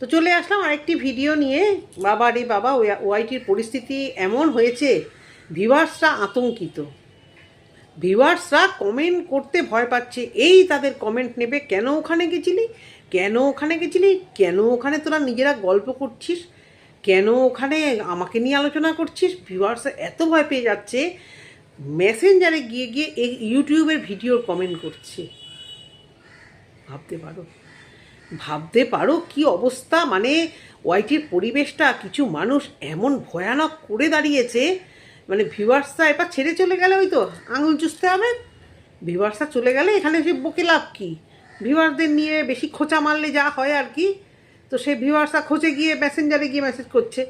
তো চলে আসলাম আরেকটি ভিডিও নিয়ে। বাবা রে বাবা, ওয়া- ওয়াইটির পরিস্থিতি এমন হয়েছে, ভিউয়ার্সরা আতঙ্কিত। ভিউয়ার্সরা কমেন্ট করতে ভয় পাচ্ছে, এই তাদের কমেন্ট নেবে, কেন ওখানে গেছিলি? কেন ওখানে গেছিলি? কেন ওখানে তোরা নিজেরা গল্প করছিস? কেন ওখানে আমাকে নিয়ে আলোচনা করছিস? ভিউয়ার্সরা এত ভয় পেয়ে যাচ্ছে মেসেঞ্জারে গিয়ে গিয়ে এই ইউটিউবের ভিডিওর কমেন্ট করছে। ভাবতে পারো। ভাবতে পারো কি অবস্থা? মানে ওয়াইটির পরিবেশটা কিছু মানুষ এমন ভয়ানক করে দাঁড়িয়েছে। মানে ভিউয়ার্সরা এবার ছেড়ে চলে গেলে ওই তো আঙুল চুষতে হবে। ভিউয়ার্সরা চলে গেলে এখানে সে বকে লাভ কী? ভিউয়ার্সদের নিয়ে বেশি খোঁচা মারলে যা হয় আর কি। তো সে ভিউয়ার্সরা খোঁজে গিয়ে মেসেঞ্জারে গিয়ে মেসেজ করছে।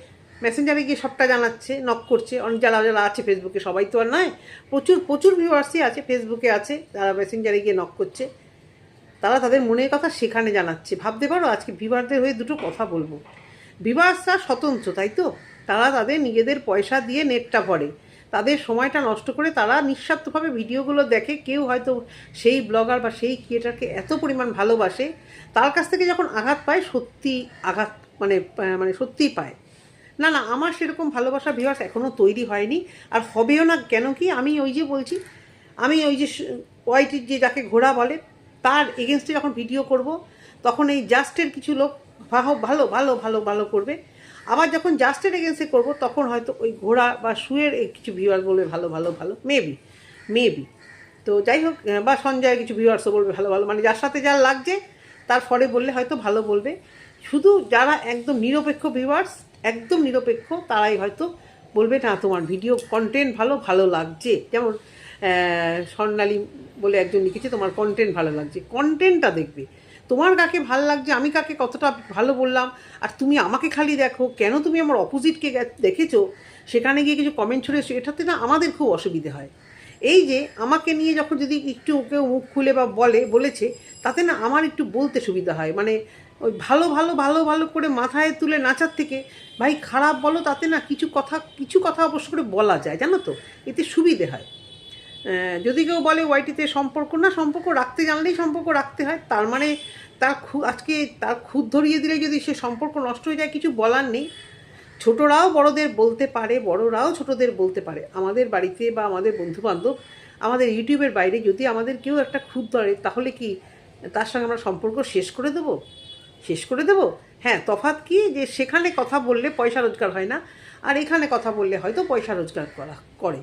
মেসেঞ্জারে গিয়ে সবটা জানাচ্ছে নক করছে। অনেক যারা যারা আছে ফেসবুকে সবাই তো আর নয়, প্রচুর প্রচুর ভিউয়ার্সই আছে ফেসবুকে আছে, তারা মেসেঞ্জারে গিয়ে নক করছে। তারা তাদের মনের কথা সেখানে জানাচ্ছে। ভাবতে পারো, আজকে ভিভারদের হয়ে দুটো কথা বলব। ভিভার্সরা স্বতন্ত্র, তাই তো? তারা তাদের নিজেদের পয়সা দিয়ে নেটটা ভরে। তাদের সময়টা নষ্ট করে তারা নিঃস্বার্থভাবে ভিডিওগুলো দেখে কেউ হয়তো সেই ব্লগার বা সেই ক্রিয়েটারকে এত পরিমাণ ভালোবাসে, তার কাছ থেকে যখন আঘাত পায়, সত্যি আঘাত মানে মানে সত্যিই পায়। না না, আমার সেরকম ভালোবাসা ভিউয়ার্স এখনও তৈরি হয়নি। আর হবেও না কেন কি? আমি ওই যে বলছি, আমি ওই যে ওয়াইটির যে যাকে ঘোড়া বলে তার এগেনস্টে যখন ভিডিও করব, তখন এই জাস্টের কিছু লোক ভালো ভালো ভালো ভালো ভালো করবে। আবার যখন জাস্টের এগেনস্টে করব, তখন হয়তো ওই ঘোড়া বা শুয়ের কিছু ভিউয়ার বলবে ভালো ভালো ভালো মেবি মেবি তো যাই হোক বা সঞ্জয় কিছু ভিউয়ার্সও বলবে ভালো ভালো। মানে যার সাথে যার লাগছে, তার ফলে বললে হয়তো ভালো বলবে। শুধু যারা একদম নিরপেক্ষ ভিউয়ার্স একদম নিরপেক্ষ, তারাই হয়তো বলবে, না, তোমার ভিডিও কন্টেন্ট ভালো ভালো লাগছে। যেমন স্বর্ণালী বলে একজন লিখেছে তোমার কন্টেন্ট ভালো লাগছে। কন্টেন্টটা দেখবে। তোমার কাকে ভালো লাগছে আমি কাকে কতটা ভালো বললাম আর তুমি আমাকে খালি দেখো কেন তুমি আমার অপোজিটকে দেখেছ? সেখানে গিয়ে কিছু কমেন্ট ছড়ে এসো, এটাতে না আমাদের খুব অসুবিধে হয়। এই যে আমাকে নিয়ে যখন যদি একটু কেউ মুখ খুলে বা বলে বলেছে তাতে না আমার একটু বলতে সুবিধা হয়। মানে ওই ভালো ভালো ভালো ভালো করে মাথায় তুলে নাচার থেকে ভাই খারাপ বলো তাতে না কিছু কথা কিছু কথা অবশ্য করে বলা যায়। জানো তো? এতে সুবিধে হয়। যদি কেউ বলে ওয়াইটিতে সম্পর্ক না, সম্পর্ক রাখতে জানলেই সম্পর্ক রাখতে হয়। তার মানে তার খু, আজকে তার খুদ ধরিয়ে দিলে যদি সে সম্পর্ক নষ্ট হয়ে যায়, কিছু বলার নেই। ছোটরাও বড়দের বলতে পারে, বড়রাও ছোটদের বলতে পারে। আমাদের বাড়িতে বা আমাদের বন্ধুবান্ধব, আমাদের ইউটিউবের বাইরে যদি আমাদের কেউ একটা খুদ ধরে, তাহলে কি তার সঙ্গে আমরা সম্পর্ক শেষ করে দেবো? শেষ করে দেবো? হ্যাঁ তফাৎ কি? যে সেখানে কথা বললে পয়সা রোজগার হয় না, আর এখানে কথা বললে হয়তো পয়সা রোজগার করা, করে।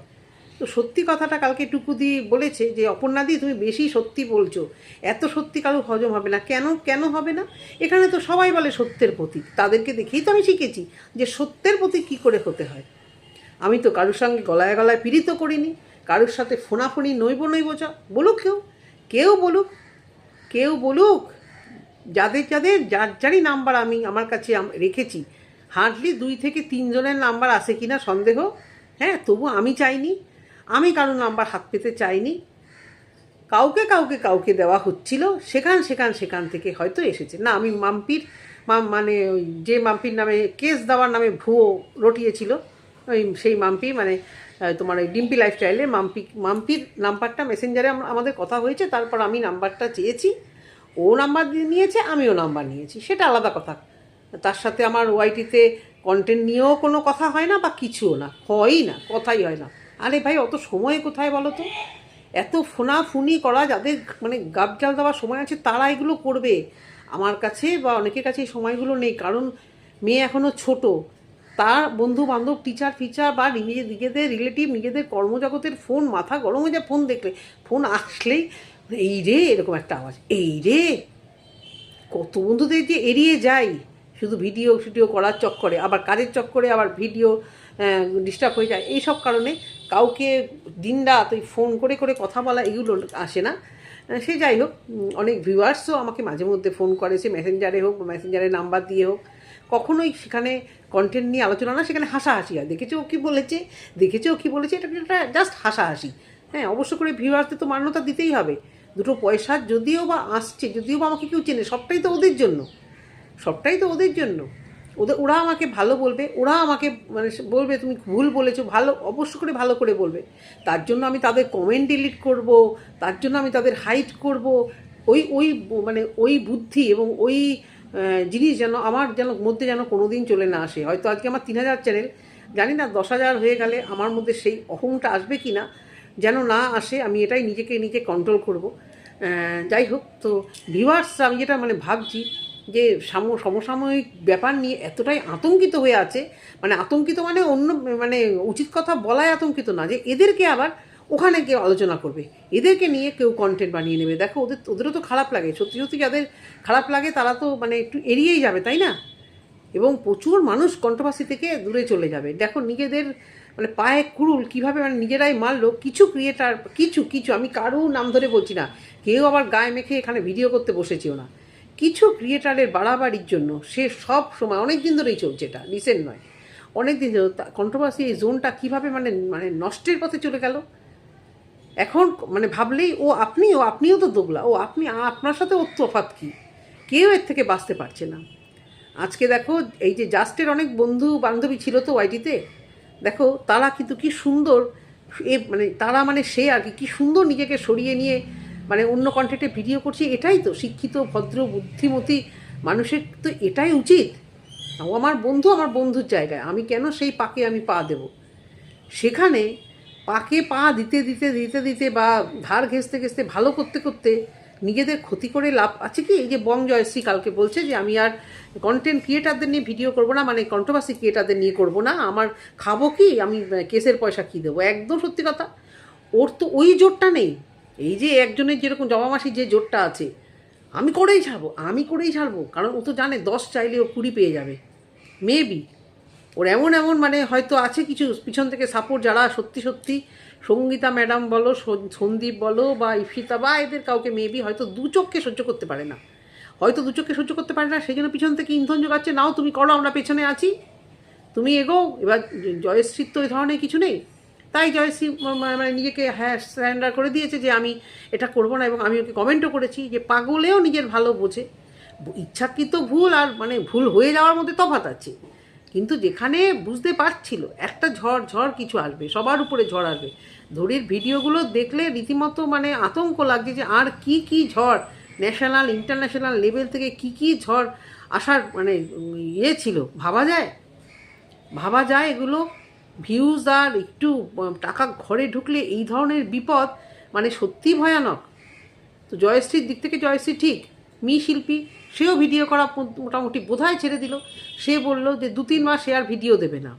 তো সত্যি কথাটা কালকে টুকুদি বলেছে যে, অপর্ণাদি, তুমি বেশি সত্যি বলছো। এত সত্যি কারও হজম হবে না। কেন কেন হবে না? এখানে তো সবাই বলে সত্যের প্রতীক। তাদেরকে দেখেই তো আমি শিখেছি যে, সত্যের প্রতীক কী করে হতে হয়। আমি তো কারোর সঙ্গে গলায় গলায় পীড়িত করিনি। কারোর সাথে ফোনাফোনি, নইব নইব চ বলুক কেউ কেউ বলুক কেউ বলুক, যাদের যাদের, যার, যারই নাম্বার আমি আমার কাছে রেখেছি। হার্ডলি দুই থেকে তিনজনের নাম্বার আছে কিনা সন্দেহ? হ্যাঁ তবু আমি চাইনি আমি কারও নাম্বার হাত পেতে চাইনি। কাউকে কাউকে কাউকে দেওয়া হচ্ছিল, সেখান সেখান সেখান থেকে হয়তো এসেছে। না, আমি মাম্পির মাম মানে ওই যে মাম্পির নামে কেস দেওয়ার নামে ভুয়ো রটিয়েছিল, ওই সেই মাম্পি মানে তোমার ওই ডিম্পি লাইফস্টাইলে মাম্পি, মাম্পির নাম্বারটা মেসেঞ্জারে আমাদের কথা হয়েছে, তারপর আমি নাম্বারটা চেয়েছি, ও নাম্বার নিয়েছে, আমিও নাম্বার নিয়েছি। সেটা আলাদা কথা। তার সাথে আমার ওয়াইটিতে কন্টেন্ট নিয়েও কোনো কথা হয় না বা কিছুও না, হয়ই না, কথাই হয় না। আরে ভাই, অত সময় কোথায় বলো তো? এত ফোনাফুনি করা যাদের মানে গাবজাল দেওয়ার সময় আছে, তারা এগুলো করবে। আমার কাছে বা অনেকের কাছে এই সময়গুলো নেই, কারণ মেয়ে এখনও ছোট। তার বন্ধু বান্ধব টিচার ফিচার বা নিজের নিজেদের রিলেটিভ নিজেদের কর্মজগতের ফোন মাথা গরম হয়ে যায় ফোন দেখলে। ফোন আসলেই এই রে! এরকম একটা আওয়াজ, এই রে! কত বন্ধুদের যে এড়িয়ে যাই শুধু ভিডিও ভিডিও করার চক্করে, আবার কাজের চক্করে আবার ভিডিও ডিস্টার্ব হয়ে যায়। এইসব কারণে কাউকে দিনরাত ওই ফোন করে করে কথা বলা এগুলো আসে না। সে যাই হোক অনেক ভিউয়ার্সও আমাকে মাঝে মধ্যে ফোন করে, সে মেসেঞ্জারে হোক বা মেসেঞ্জারে নাম্বার দিয়ে হোক। কখনোই সেখানে কন্টেন্ট নিয়ে আলোচনা না, সেখানে হাসাহাসি হয়। দেখেছে ও কী বলেছে? দেখেছে ও কী বলেছে? এটা এটা জাস্ট হাসাহাসি। হ্যাঁ অবশ্য করে ভিউয়ার্সদের তো মান্যতা দিতেই হবে। দুটো পয়সা যদিও বা আসছে, যদিও বা আমাকে কেউ চেনে, সবটাই তো ওদের জন্য। সবটাই তো ওদের জন্য। ওদের, ওরা আমাকে ভালো বলবে, ওরা আমাকে মানে বলবে, তুমি ভুল বলেছ, ভালো, অবশ্য করে ভালো করে বলবে। তার জন্য আমি তাদের কমেন্ট ডিলিট করব, তার জন্য আমি তাদের হাইট করব। ওই ওই মানে ওই বুদ্ধি এবং ওই জিনিস যেন আমার যেন মধ্যে যেন কোনো দিন চলে না আসে। হয়তো আজকে আমার তিন হাজার চ্যানেল জানি না দশ হাজার হয়ে গেলে আমার মধ্যে সেই অহংটা আসবে কি না যেন না আসে, আমি এটাই নিজেকে নিজে কন্ট্রোল করব। যাই হোক, তো ভিভার্স আমি যেটা মানে ভাবছি যে সাম, সমসাময়িক ব্যাপার নিয়ে এতটাই আতঙ্কিত হয়ে আছে মানে আতঙ্কিত মানে অন্য মানে উচিত কথা বলাই আতঙ্কিত না, যে এদেরকে আবার ওখানে কেউ আলোচনা করবে, এদেরকে নিয়ে কেউ কন্টেন্ট বানিয়ে নেবে। দেখো, ওদের, ওদেরও তো খারাপ লাগে, সত্যি সত্যি যাদের খারাপ লাগে তারা তো মানে একটু এড়িয়েই যাবে, তাই না? এবং প্রচুর মানুষ কন্ট্রোভার্সি থেকে দূরে চলে যাবে। দেখো, নিজেদের মানে পায়ে কুড়ুল কীভাবে মানে নিজেরাই মারলো, কিছু ক্রিয়েটার কিছু কিছু, আমি কারও নাম ধরে বলছি না, কেউ আবার গায়ে মেখে এখানে ভিডিও করতে বসেছেও না। কিছু ক্রিয়েটারের বাড়াবাড়ির জন্য সে সব সময় অনেক দিন ধরেই চলছে এটা রিসেন্ট নয়। অনেক দিন ধরে কন্ট্রোভার্সি এই জোনটা কীভাবে মানে মানে নষ্টের পথে চলে গেল? এখন মানে ভাবলেই, ও আপনি, ও আপনিও তো দোগলা, ও আপনি, আপনার সাথে ওর তফাত কী? কেউ এর থেকে বাঁচতে পারছে না। আজকে দেখো, এই যে জাস্টের অনেক বন্ধু বান্ধবী ছিল তো ওয়াইটিতে দেখো তারা কিন্তু কি সুন্দর, এ মানে তারা মানে সে আর কি কি সুন্দর নিজেকে সরিয়ে নিয়ে মানে অন্য কন্টেন্টে ভিডিও করছি, এটাই তো শিক্ষিত, ভদ্র, বুদ্ধিমতী মানুষের, তো এটাই উচিত। ও আমার বন্ধু, আমার বন্ধুর জায়গায়। আমি কেন সেই পাকে আমি পা দেব? সেখানে পাকে পা দিতে দিতে দিতে দিতে বা ধার ঘেঁচতে ঘেঁচতে, ভালো করতে করতে নিজেদের ক্ষতি করে লাভ আছে কি? এই যে বং জয়শ্রী কালকে বলছে যে আমি আর কন্টেন্ট ক্রিয়েটারদের নিয়ে ভিডিও করব না মানে কন্ট্রোভার্সি ক্রিয়েটারদের নিয়ে করব না। আমার খাব কি? আমি কেসের পয়সা কী দেবো? একদম সত্যি কথা। ওর তো ওই জোরটা নেই। এই যে একজনের যেরকম জমামাসি যে জোরটা আছে, আমি করেই ছাড়বো, আমি করেই ছাড়বো, কারণ ও তো জানে দশ চাইলে ও কুড়ি পেয়ে যাবে। মেবি ওর এমন এমন মানে হয়তো আছে কিছু, পিছন থেকে সাপোর্ট যারা, সত্যি সত্যি, সঙ্গীতা ম্যাডাম বলো সন্দীপ বলো বা ইফিতা বা এদের কাউকে মেবি হয়তো দু চোখকে সহ্য করতে পারে না। হয়তো দু চোখকে সহ্য করতে পারে না, সেই জন্য পিছন থেকে ইন্ধন যোগাচ্ছে, নাও তুমি করো, আমরা পেছনে আছি। তুমি এগো, এবার জয়শ্রীর তো এই ধরনের কিছু নেই। তাই জয়শ্রী মানে নিজেকে হ্যাঁ স্যারেন্ডার করে দিয়েছে যে আমি এটা করব না এবং আমি ওকে কমেন্টও করেছি যে পাগলেও নিজের ভালো বোঝে। ইচ্ছাকৃত ভুল আর মানে ভুল হয়ে যাওয়ার মধ্যে তফাৎ আছে। কিন্তু যেখানে বুঝতে পারছিল, একটা ঝড় ঝড় কিছু আসবে, সবার উপরে ঝড় আসবে। ধরির ভিডিওগুলো দেখলে রীতিমতো মানে আতঙ্ক লাগছে যে আর কি কি ঝড় ন্যাশনাল ইন্টারন্যাশনাল লেভেল থেকে কি কি ঝড় আসার মানে ইয়ে ছিল, ভাবা যায়? ভাবা যায় এগুলো। ভিউজ আর একটু টাকা ঘরে ঢুকলে এই ধরনের বিপদ মানে সত্যি ভয়ানক। তো জয়শ্রীর দিক থেকে জয়শ্রী ঠিক, মি শিল্পী, সেও ভিডিও করা মোটামুটি বোধহয় ছেড়ে দিল। সে বলল যে দু তিন মাস সে আর ভিডিও দেবে না।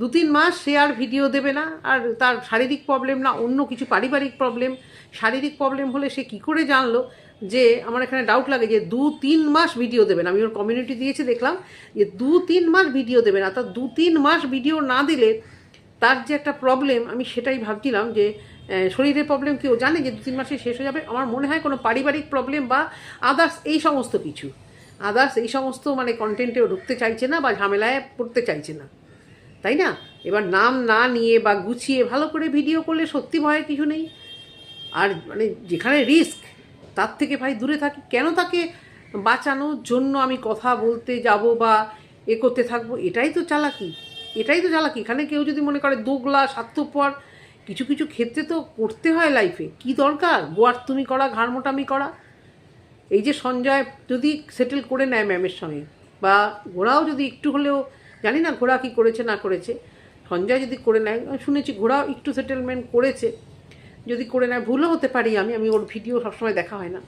দু তিন মাস সে আর ভিডিও দেবে না, আর তার শারীরিক প্রবলেম না, অন্য কিছু পারিবারিক প্রবলেম। শারীরিক প্রবলেম হলে সে কি করে জানলো? যে আমার এখানে ডাউট লাগে যে দু তিন মাস ভিডিও দেবেন। আমি ওর কমিউনিটি দিয়েছি, দেখলাম যে দু তিন মাস ভিডিও দেবেন। অর্থাৎ দু তিন মাস ভিডিও না দিলে তার যে একটা প্রবলেম আমি সেটাই ভাবছিলাম যে শরীরের প্রবলেম কেউ জানে যে দু তিন মাসে শেষ হয়ে যাবে? আমার মনে হয় কোনো পারিবারিক প্রবলেম বা আদার্স এই সমস্ত কিছু। আদার্স এই সমস্ত মানে কন্টেন্টেও ঢুকতে চাইছে না বা ঝামেলায় পড়তে চাইছে না। তাই না? এবার নাম না নিয়ে বা গুছিয়ে ভালো করে ভিডিও করলে সত্যি ভয়ের কিছু নেই। আর মানে যেখানে রিস্ক তার থেকে ভাই দূরে থাকি, কেন তাকে বাঁচানোর জন্য আমি কথা বলতে যাব বা এ করতে থাকব? এটাই তো চালাকি। এটাই তো চালাকি। এখানে কেউ যদি মনে করে দোগলা, স্বার্থপর, কিছু কিছু ক্ষেত্রে তো করতে হয় লাইফে কি দরকার? গোয়ার তুমি করা ঘাড় মোটামি করা? এই যে সঞ্জয় যদি সেটেল করে নেয় ম্যামের সঙ্গে, বা ঘোড়াও যদি একটু হলেও, জানি না ঘোড়া কি করেছে, না করেছে। সঞ্জয় যদি করে নেয় শুনেছি ঘোড়াও একটু সেটেলমেন্ট করেছে। যদি করে নেয়, ভুলও হতে পারি আমি আমি ওর ভিডিও সবসময় দেখা হয় না।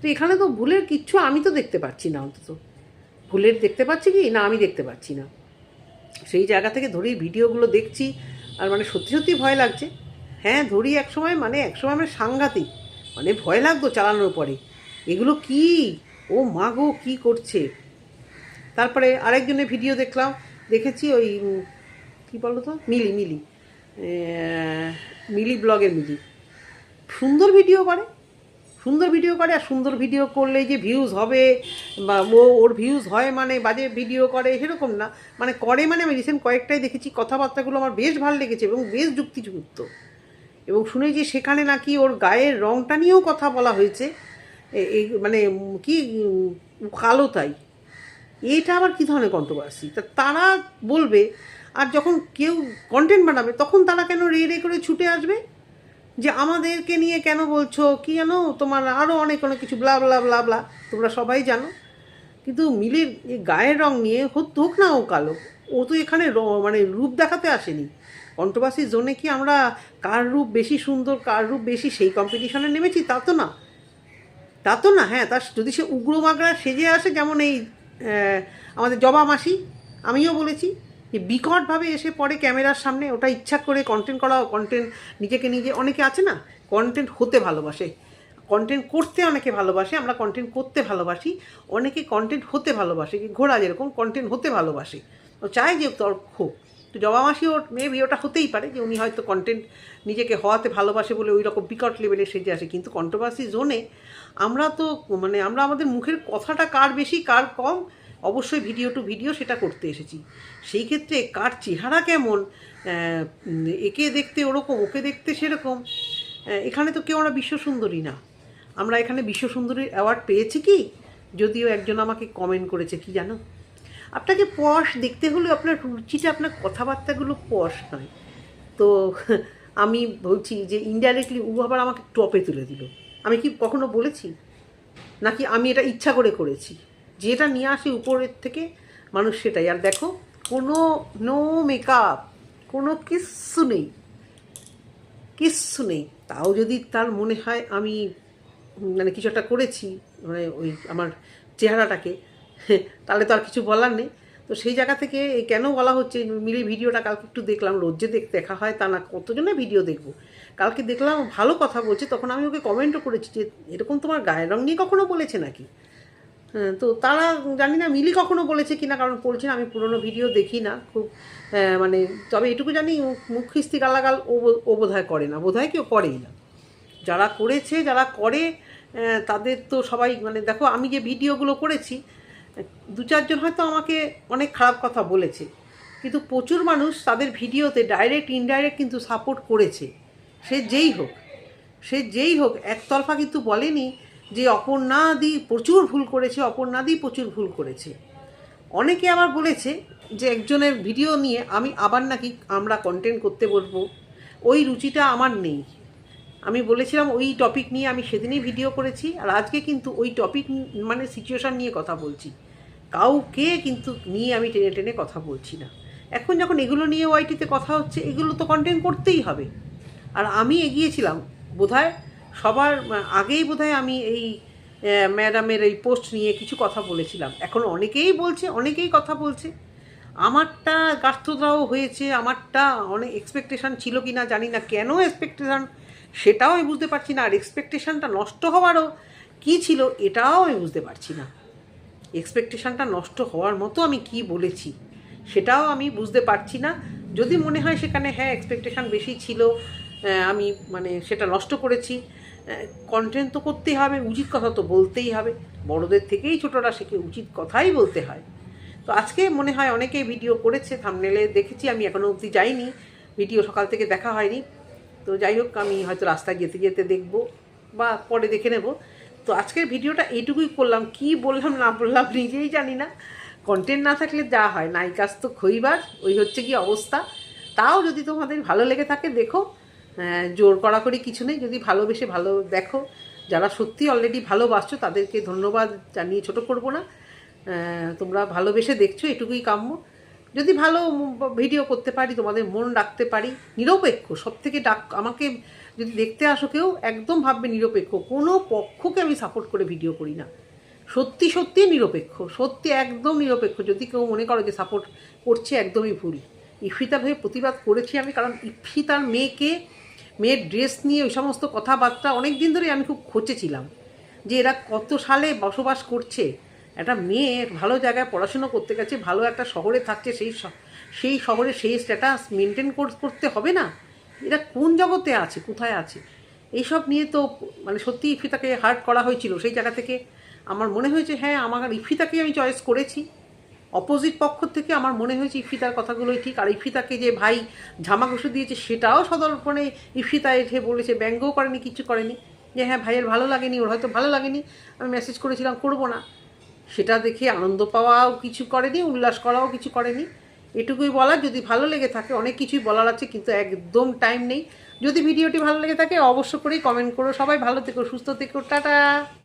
তো এখানে তো ভুলের কিচ্ছু আমি তো দেখতে পাচ্ছি না অন্তত। ভুলের দেখতে পাচ্ছি কি? না, আমি দেখতে পাচ্ছি না। সেই জায়গা থেকে ধরি ভিডিওগুলো দেখছি, আর মানে সত্যি সত্যি ভয় লাগছে। হ্যাঁ ধরি এক সময় মানে এক সময় মানে সাংঘাতিক মানে ভয় লাগতো চালানোর পরে। এগুলো কি? ও মা গো, কী করছে? তারপরে আরেকজনের ভিডিও দেখলাম, দেখেছি ওই কী কি বলো তো মিলি। মিলি মিলি ব্লগের মিলি। সুন্দর ভিডিও করে। সুন্দর ভিডিও করে আর সুন্দর ভিডিও করলে যে ভিউজ হবে বা ও, ওর ভিউজ হয় মানে বাজে ভিডিও করে, সেরকম না। মানে করে মানে আমি রিসেন্ট কয়েকটাই দেখেছি, কথাবার্তাগুলো আমার বেশ ভালো লেগেছে এবং বেশ যুক্তিযুক্ত। এবং শুনেছি সেখানে নাকি ওর গায়ের রংটা নিয়েও কথা বলা হয়েছে। এই মানে কি কালো তাই। এটা আবার কী ধরনের কন্ট্রোভার্সি তা তারা বলবে, আর যখন কেউ কন্টেন্ট বানাবে, তখন তারা কেন রে রে করে ছুটে আসবে? যে আমাদেরকে নিয়ে কেন বলছো? কি জানো? তোমার আরও অনেক অনেক কিছু ব্লা ব্লা ব্লা ব্লা তোমরা সবাই জানো। কিন্তু মিলির গায়ের রং নিয়ে হোক না ও কালো ও তো এখানে মানে রূপ দেখাতে আসেনি। কন্ট্রোভার্সি জোনে কি আমরা কার রূপ বেশি সুন্দর, কার রূপ বেশি, সেই কম্পিটিশনে নেমেছি? তা তো না। তা তো না হ্যাঁ তার যদি সে উগ্র মাগরা সেজে আসে, যেমন এই আমাদের জবা মাসি, আমিও বলেছি। যে বিকটভাবে এসে পড়ে ক্যামেরার সামনে, ওটা ইচ্ছা করে কন্টেন্ট করা কন্টেন্ট নিজেকে নিজে, অনেকে আছে না কন্টেন্ট হতে ভালোবাসে। কন্টেন্ট করতে অনেকে ভালোবাসে, আমরা কন্টেন্ট করতে ভালোবাসি, অনেকে কন্টেন্ট হতে ভালোবাসে ঘোড়া যেরকম কন্টেন্ট হতে ভালোবাসে। ও চায় যে তর্ক হোক। তো জবা মাসি ওর মেবি ওটা হতেই পারে যে উনি হয়তো কন্টেন্ট নিজেকে হওয়াতে ভালোবাসে বলে ওই রকম বিকট লেভেলে সেজে আসে। কিন্তু কন্ট্রোভার্সি জোনে আমরা তো মানে আমরা আমাদের মুখের কথাটা কার বেশি, কার কম অবশ্যই ভিডিও টু ভিডিও সেটা করতে এসেছি। সেই ক্ষেত্রে কার চেহারা কেমন একে দেখতে ওরকম, ওকে দেখতে সেরকম এখানে তো কেউ আমরা বিশ্বসুন্দরী না। আমরা এখানে বিশ্বসুন্দরীর অ্যাওয়ার্ড পেয়েছি কি? যদিও একজন আমাকে কমেন্ট করেছে, কি জানো? আপনাকে পশ দেখতে হলে আপনার রুচিটা, আপনার কথাবার্তাগুলো পশ নয়। তো আমি বলছি যে ইনডাইরেক্টলি ও আবার আমাকে টপে তুলে দিল। আমি কি কখনো বলেছি? নাকি আমি এটা ইচ্ছা করে করেছি? যেটা নিয়ে আসি উপরের থেকে, মানুষ সেটাই। আর দেখো, কোনো নো মেকআপ কোনো কিচ্ছু নেই। কিচ্ছু নেই। তাও যদি তার মনে হয় আমি মানে কিছু একটা করেছি মানে ওই আমার চেহারাটাকে, তাহলে তো আর কিছু বলার নেই। তো সেই জায়গা থেকে কেন বলা হচ্ছে? মিলি ভিডিওটা কালকে একটু দেখলাম, রোজ যে দেখ, দেখা হয় তা না, কতজনের ভিডিও দেখব? কালকে দেখলাম, ভালো কথা বলছে, তখন আমি ওকে কমেন্টও করেছি যে, এরকম তোমার গায়ের রং নিয়ে কখনো বলেছে নাকি? তো তারা জানি না, মিলি কখনো বলেছে কিনা, কারণ বলছে আমি পুরনো ভিডিও দেখি না, খুব মানে তবে এটুকু জানি মুখ খিস্তি গালাগাল ও বো- ও বোধহয় করে না, বোধহয় কেউ করেই না। যারা করেছে, যারা করে তাদের তো সবাই মানে দেখো, আমি যে ভিডিওগুলো করেছি, দু চারজন হয়তো আমাকে অনেক খারাপ কথা বলেছে, কিন্তু প্রচুর মানুষ তাদের ভিডিওতে ডাইরেক্ট, ইনডাইরেক্ট কিন্তু সাপোর্ট করেছে। সে যেই হোক, সে যেই হোক, একতরফা কিন্তু বলেনি যে অপর্ণাদি প্রচুর ভুল করেছে, অপর্ণাদি প্রচুর ভুল করেছে। অনেকে আবার বলেছে যে একজনের ভিডিও নিয়ে আমি আবার নাকি আমরা কন্টেন্ট করতে বলব, ওই রুচিটা আমার নেই। আমি বলেছিলাম ওই টপিক নিয়ে আমি সেদিনই ভিডিও করেছি, আর আজকে কিন্তু ওই টপিক মানে সিচুয়েশান নিয়ে কথা বলছি। কাউকে কিন্তু নিয়ে আমি টেনে টেনে কথা বলছি না। এখন যখন এগুলো নিয়ে ওয়াইটিতে কথা হচ্ছে, এগুলো তো কন্টেন্ট করতেই হবে। আর আমি এগিয়েছিলাম, বোধহয় সবার আগেই বোধহয় আমি এই ম্যাডামের এই পোস্ট নিয়ে কিছু কথা বলেছিলাম। এখন অনেকেই বলছে, অনেকেই কথা বলছে। আমারটা গার্থদাও হয়েছে, আমারটা অনেক এক্সপেকটেশান ছিল কি না জানি না, কেন এক্সপেকটেশান সেটাও আমি বুঝতে পারছি না, আর এক্সপেকটেশানটা নষ্ট হওয়ারও কী ছিল এটাও আমি বুঝতে পারছি না। এক্সপেকটেশানটা নষ্ট হওয়ার মতো আমি কি বলেছি সেটাও আমি বুঝতে পারছি না। যদি মনে হয় সেখানে হ্যাঁ এক্সপেকটেশান বেশি ছিল আমি মানে সেটা নষ্ট করেছি কন্টেন্ট তো করতেই হবে, উচিত কথা তো বলতেই হবে। বড়দের থেকেই ছোটরা শেখে, উচিত কথাই বলতে হয়। তো আজকে মনে হয় অনেকেই ভিডিও করেছে থামনেলে দেখেছি, আমি এখনও অবধি যাইনি। ভিডিও সকাল থেকে দেখা হয়নি। তো যাই হোক, আমি হয়তো রাস্তায় যেতে যেতে দেখব বা পরে দেখে নেব। তো আজকের ভিডিওটা এইটুকুই করলাম। কি বললাম, না বললাম, নিজেই জানি না। কন্টেন্ট না থাকলে যা হয় নায়িকাস তো খইবার ওই হচ্ছে কি অবস্থা। তাও যদি তোমাদের ভালো লেগে থাকে, দেখো। আহ, করা কড়াকড়ি কিছু নেই। যদি ভালোবেসে ভালো দেখো যারা সত্যি অলরেডি ভালোবাসছো তাদেরকে ধন্যবাদ জানিয়ে ছোট করব না। তোমরা ভালোবেসে দেখছ এটুকুই কাম্য। যদি ভালো ভিডিও করতে পারি তোমাদের মন রাখতে পারি নিরপেক্ষ সব থেকে ডাক আমাকে যদি দেখতে আসো কেউ একদম ভাববে নিরপেক্ষ। কোনো পক্ষকে আমি সাপোর্ট করে ভিডিও করি না। সত্যি সত্যি নিরপেক্ষ সত্যি একদম নিরপেক্ষ। যদি কেউ মনে করো যে সাপোর্ট করছে একদমই ভুল। ইফিতার হয়ে প্রতিবাদ করেছি আমি কারণ ইফিতার মেয়েকে মেয়ের ড্রেস নিয়ে ওই সমস্ত কথাবার্তা অনেক দিন ধরেই আমি খুব খোঁচেছিলাম যে এরা কত সালে বসবাস করছে। একটা মেয়ে ভালো জায়গায় পড়াশুনো করতে গেছে, ভালো একটা শহরে থাকছে, সেই সেই শহরে সেই স্ট্যাটাস মেনটেন করতে হবে না? এরা কোন জগতে আছে, কোথায় আছে? এইসব নিয়ে তো মানে সত্যি ইফিতাকে হার্ট করা হয়েছিল। সেই জায়গা থেকে আমার মনে হয়েছে হ্যাঁ আমার ইফিতাকে আমি চয়েস করেছি। অপোজিট পক্ষ থেকে আমার মনে হয়েছে ইফিতার কথাগুলোই ঠিক। আর ইফিতাকে যে ভাই ঝামা ঘষে দিয়েছে, সেটাও সদর্পণে ইফিতা এসে বলেছে, ব্যঙ্গও করেনি, কিছু করেনি। যে হ্যাঁ ভাইয়ের ভালো লাগেনি, ওর হয়তো ভালো লাগেনি, আমি মেসেজ করেছিলাম, করব না। সেটা দেখে আনন্দ পাওয়াও কিছু করেনি, উল্লাস করাও কিছু করেনি। এটুকুই বলার, যদি ভালো লেগে থাকে, অনেক কিছুই বলার আছে, কিন্তু একদম টাইম নেই। যদি ভিডিওটি ভালো লেগে থাকে, অবশ্য করেই কমেন্ট করো। সবাই ভালো থেকো, সুস্থ থেকো, টাটা।